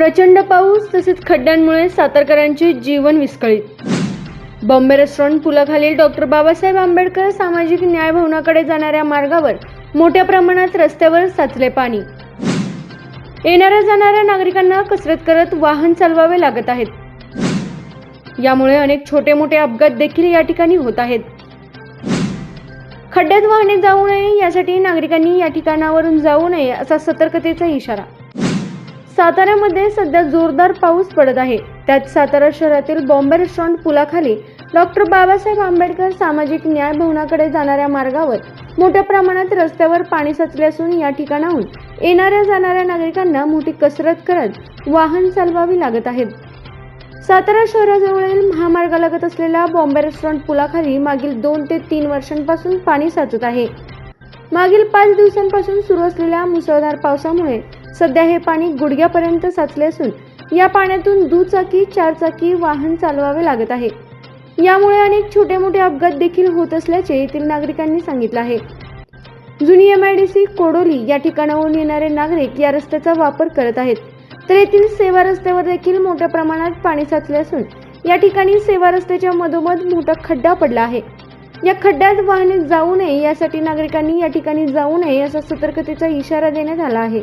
प्रचंड पाऊस तसेच खड्ड्यांमुळे सातारकरांचे जीवन विस्कळीत. बॉम्बे रेस्टॉरंट पुलाखालील डॉक्टर बाबासाहेब आंबेडकर सामाजिक न्याय भवनाकडे जाणाऱ्या मार्गावर मोठ्या प्रमाणात रस्त्यावर साचले पाणी. येणाऱ्या जाणाऱ्या नागरिकांना कसरत करत वाहन चालवावे लागत आहेत. यामुळे अनेक छोटे मोठे अपघात देखील या ठिकाणी होत आहेत. खड्ड्यात वाहने जाऊ नये यासाठी नागरिकांनी या ठिकाणावरून जाऊ नये असा सतर्कतेचा इशारा. साताऱ्यामध्ये सध्या जोरदार पाऊस पडत आहे. त्यात सातारा शहरातील बॉम्बे रेस्टॉरंट पुलाखाली डॉक्टर बाबासाहेब आंबेडकर सामाजिक न्याय भवनाकडे जाणाऱ्या मार्गावर मोठ्या प्रमाणात रस्त्यावर पाणी साचले असून या ठिकाणाहून येणाऱ्या जाणाऱ्या नागरिकांना मोठी कसरत करत वाहन चालवावी लागत आहेत. सातारा शहराजवळील महामार्गालगत असलेल्या बॉम्बे रेस्टॉरंट पुलाखाली मागील दोन ते तीन वर्षांपासून पाणी साचत आहे. मागील पाच दिवसांपासून सुरू असलेल्या मुसळधार पावसामुळे सध्या हे पाणी गुडघ्यापर्यंत साचले असून या पाण्यातून दुचाकी चारचाकी वाहन चालवावे लागत आहे. यामुळे अनेक छोटे मोठे अपघात देखील होत असल्याचे येथील नागरिकांनी सांगितलं आहे. जुनी M I D C Kodoli या ठिकाणाहून येणारे नागरिक या रस्त्याचा वापर करत आहेत. तर येथील सेवा रस्त्यावर देखील मोठ्या प्रमाणात पाणी साचले असून या ठिकाणी सेवा रस्त्याच्या मधोमध मोठा खड्डा पडला आहे. या खड्ड्यात वाहने जाऊ नये यासाठी नागरिकांनी या ठिकाणी जाऊ नये असा सतर्कतेचा इशारा देण्यात आला आहे.